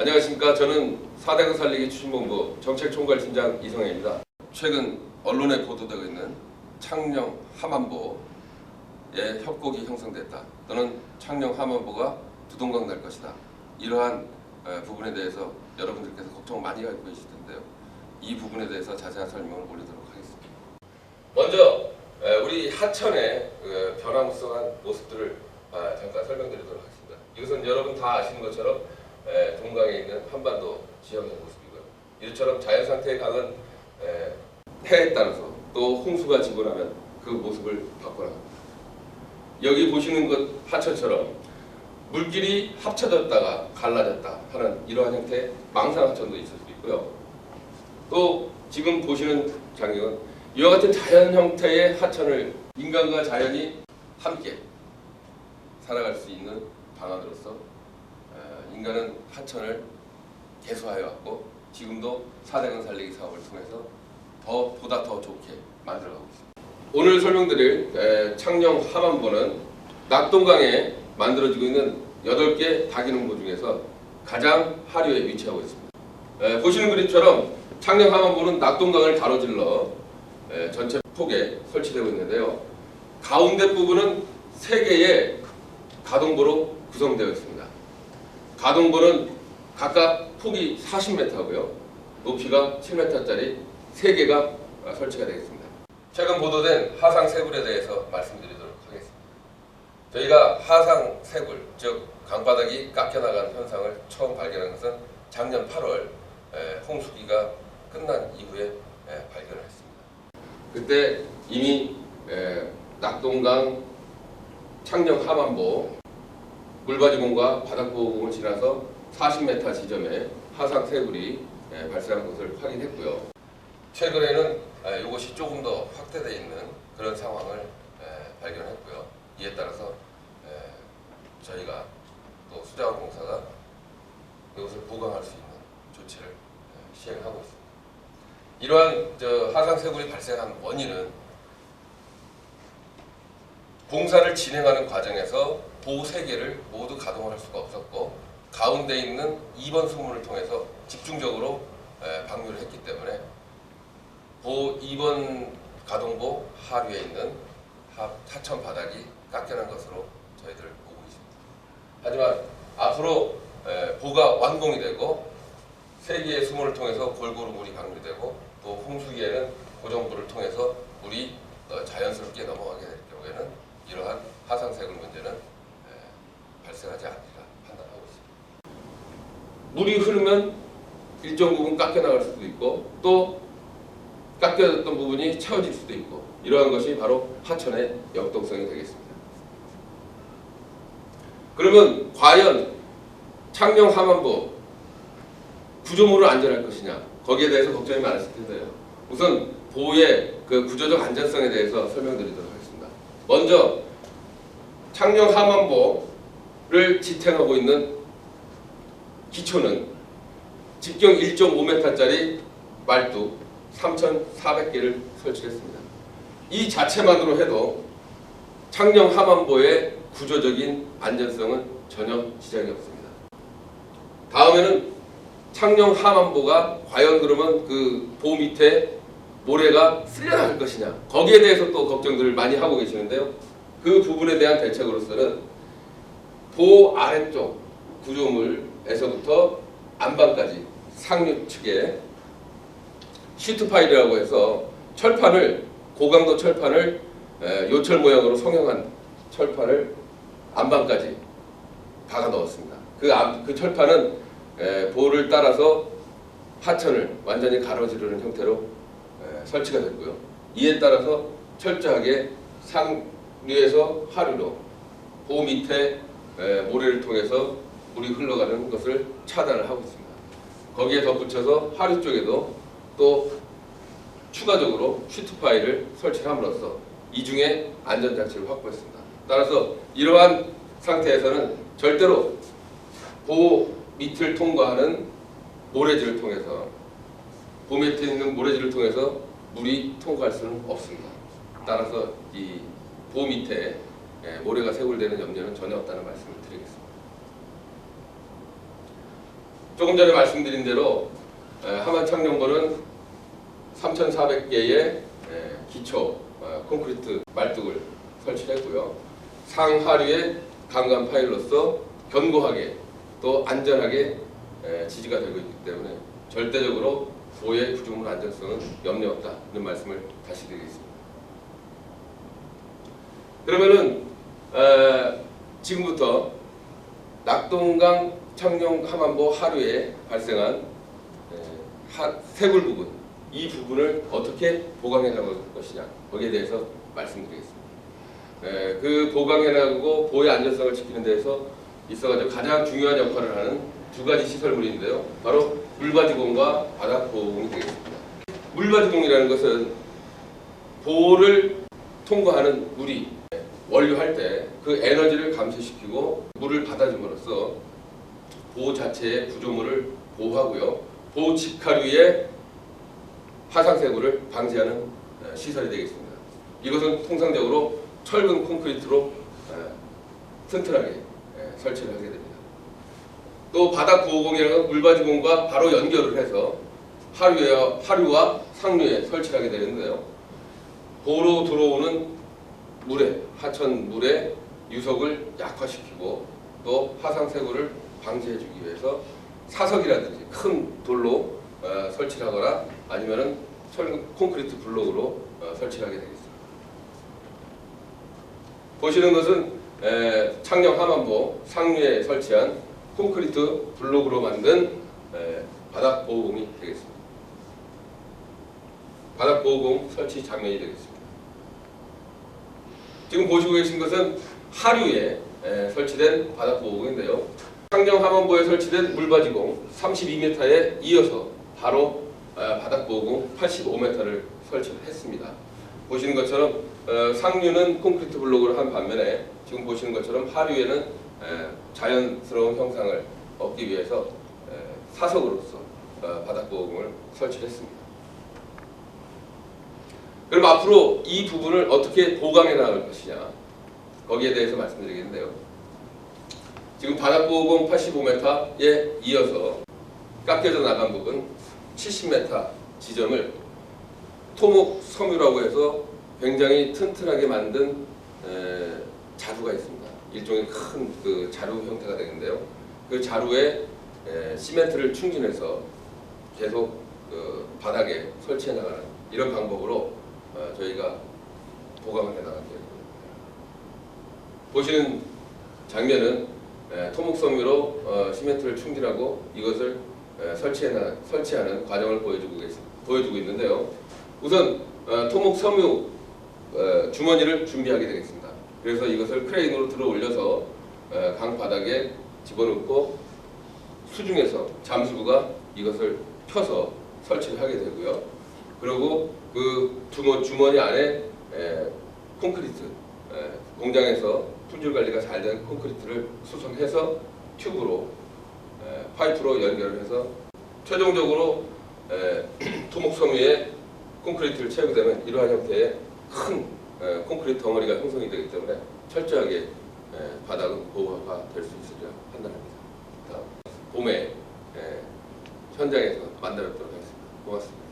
안녕하십니까. 저는 사대강 살리기 추진본부 정책총괄팀장 이성혜입니다. 최근 언론에 보도되고 있는 창녕 함안보의 협곡이 형성됐다. 또는 창녕 함안보가 두동강 날 것이다. 이러한 에, 부분에 대해서 여러분들께서 걱정 많이 갖고 계실 텐데요. 이 부분에 대해서 자세한 설명을 올리도록 하겠습니다. 먼저 에, 우리 하천의 그 변화무쌍한 모습들을 아, 잠깐 설명드리도록 하겠습니다. 이것은 여러분 다 아시는 것처럼 에, 동강에 있는 한반도 지형의 모습이고요. 이처럼 자연 상태의 강은 에, 해에 따라서 또 홍수가 지고 나면 그 모습을 바꿔나갑니다. 여기 보시는 것 하천처럼 물길이 합쳐졌다가 갈라졌다 하는 이러한 형태의 망상 하천도 있을 수 있고요. 또 지금 보시는 장면은 이와 같은 자연 형태의 하천을 인간과 자연이 함께 살아갈 수 있는 방안으로서 어, 인간은 하천을 개수하여 왔고 지금도 사대강 살리기 사업을 통해서 더 보다 더 좋게 만들어가고 있습니다. 오늘 설명드릴 에, 창녕 함안보는 낙동강에 만들어지고 있는 8개 다기농보 중에서 가장 하류에 위치하고 있습니다. 에, 보시는 그림처럼 창녕 함안보는 낙동강을 가로질러 에, 전체 폭에 설치되고 있는데요. 가운데 부분은 세 개의 가동보로 구성되어 있습니다. 가동보는 각각 폭이 40m고요. 높이가 7m짜리 3개가 설치가 되겠습니다. 최근 보도된 하상 세굴에 대해서 말씀드리도록 하겠습니다. 저희가 하상 세굴, 즉 강바닥이 깎여나간 현상을 처음 발견한 것은 작년 8월 에, 홍수기가 끝난 이후에 에, 발견을 했습니다. 그때 이미 에, 낙동강 창녕 하만보 물바지공과 바닥보호공을 지나서 40m 지점에 하상 세굴이 에, 발생한 것을 확인했고요. 최근에는 에, 이것이 조금 더 확대되어 있는 그런 상황을 에, 발견했고요. 이에 따라서 에, 저희가 또 수자원 공사가 이것을 보강할 수 있는 조치를 에, 시행하고 있습니다. 이러한 저 하상 세굴이 발생한 원인은 공사를 진행하는 과정에서 개를 모두 가동을 할 수가 없었고 가운데 있는 2번 수문을 통해서 집중적으로 에, 방류를 했기 때문에 보호 2번 가동보 하류에 있는 하, 하천 바닥이 깎여난 것으로 저희들 보고 있습니다. 하지만 앞으로 에, 보가 완공이 되고 세 개의 수문을 통해서 골고루 물이 방류되고 또 홍수기에는 고정부를 통해서 물이 어, 자연스럽게 넘어가게 될 경우에는 이러한 하상세굴 문제는 에, 발생하지 않리라 판단하고 있습니다. 물이 흐르면 일정 부분 깎여 나갈 수도 있고 또 깎여졌던 부분이 채워질 수도 있고 이러한 것이 바로 하천의 역동성이 되겠습니다. 그러면 과연 창녕 하만보 구조물을 안전할 것이냐 거기에 대해서 걱정이 많으실 텐데요. 우선 보호의 그 구조적 안전성에 대해서 설명드리도록 하겠습니다. 먼저 창녕 하만보 를 지탱하고 있는 기초는 직경 1.5m짜리 말뚝 3,400개를 설치했습니다. 이 자체만으로 해도 창녕 하만보의 구조적인 안전성은 전혀 지장이 없습니다. 다음에는 창녕 하만보가 과연 그러면 그 보 밑에 모래가 쓸려나갈 것이냐 거기에 대해서 또 걱정들을 많이 하고 계시는데요. 그 부분에 대한 대책으로서는 보 아래쪽 구조물에서부터 안방까지 상류 측에 시트 파일이라고 해서 철판을 고강도 철판을 에, 요철 모양으로 성형한 철판을 안방까지 박아 넣었습니다. 그, 안- 그 철판은 에, 보를 따라서 하천을 완전히 가로지르는 형태로 에, 설치가 됐고요. 이에 따라서 철저하게 상류에서 하류로 보 밑에 에, 모래를 통해서 물이 흘러가는 것을 차단을 하고 있습니다. 거기에 덧붙여서 하류 쪽에도 또 추가적으로 슈트 파일을 설치함으로써 이중에 안전장치를 확보했습니다. 따라서 이러한 상태에서는 절대로 보호 밑을 통과하는 모래지를 통해서 보 밑에 있는 모래지를 통해서 물이 통과할 수는 없습니다. 따라서 이 보 밑에 예, 모래가 세굴되는 염려는 전혀 없다는 말씀을 드리겠습니다. 조금 전에 말씀드린 대로 에, 하만창녕보는 3,400개의 기초 어, 콘크리트 말뚝을 설치했고요. 상하류의 강간 파일로서 견고하게 또 안전하게 에, 지지가 되고 있기 때문에 절대적으로 보의 구조물 안전성은 염려 없다 이런 말씀을 다시 드리겠습니다. 그러면은 에, 지금부터 낙동강 청룡 하만보 하류에 발생한 세굴 부분 이 부분을 어떻게 보강해 나갈 것이냐 거기에 대해서 말씀드리겠습니다. 에, 그 보강해 나가고 보의 안전성을 지키는 데서 있어가지고 가장 중요한 역할을 하는 두 가지 시설물인데요. 바로 물바지공과 바닥보호공이 되겠습니다. 물바지공이라는 것은 보호를 통과하는 물이 원류할 때 그 에너지를 감소시키고 물을 받아줌으로써 보호 자체의 구조물을 보호하고요. 보호 직하류의 화상세구를 방지하는 에, 시설이 되겠습니다. 이것은 통상적으로 철근 콘크리트로 에, 튼튼하게 에, 설치를 하게 됩니다. 또 바닥 보호공이라는 건 물바지공과 바로 연결을 해서 하류와, 상류에 설치를 하게 되는데요. 보로 들어오는 물에 하천 물의 유속을 약화시키고 또 화상세구를 방지해주기 위해서 사석이라든지 큰 돌로 어, 설치를 하거나 아니면은 철 콘크리트 블록으로 어, 설치를 하게 되겠습니다. 보시는 것은 에, 창녕 하만보 상류에 설치한 콘크리트 블록으로 만든 에, 바닥 보호공이 되겠습니다. 바닥 보호공 설치 장면이 되겠습니다. 지금 보시고 계신 것은 하류에 에, 설치된 바닥 보호공인데요. 창녕 하만보에 설치된 물바지공 32m에 이어서 바로 어, 바닥 보호공 85m를 설치를 했습니다. 보시는 것처럼 어, 상류는 콘크리트 블록으로 한 반면에 지금 보시는 것처럼 하류에는 에, 자연스러운 형상을 얻기 위해서 에, 사석으로서 어, 바닥 보호공을 설치했습니다. 그럼 앞으로 이 부분을 어떻게 보강해 나갈 것이냐 거기에 대해서 말씀드리겠는데요. 지금 바닥보호공 85m에 이어서 깎여져 나간 부분 70m 지점을 토목 섬유라고 해서 굉장히 튼튼하게 만든 에, 자루가 있습니다. 일종의 큰 그 자루 형태가 되는데요. 그 자루에 에, 시멘트를 충진해서 계속 그 바닥에 설치해 나가는 이런 방법으로 어, 저희가 보강을 해 나갈 계획입니다. 보시는 장면은 에, 토목섬유로 어, 시멘트를 충진하고 이것을 에, 설치해 나, 설치하는 과정을 보여주고 계시, 보여주고 있는데요. 우선 어, 토목섬유 어, 주머니를 준비하게 되겠습니다. 그래서 이것을 크레인으로 들어 올려서 어, 강 바닥에 집어넣고 수중에서 잠수부가 이것을 펴서 설치를 하게 되고요. 그리고 그 주머, 주머니 안에 에, 콘크리트 에, 공장에서 품질 관리가 잘 된 콘크리트를 수송해서 튜브로 에, 파이프로 연결을 해서 최종적으로 에, 토목섬유에 콘크리트를 채우게 되면 이러한 형태의 큰 에, 콘크리트 덩어리가 형성이 되기 때문에 철저하게 에, 바닥은 보호가 될 수 있으리라 판단합니다. 다음 봄에 에, 현장에서 만나뵙도록 하겠습니다. 고맙습니다.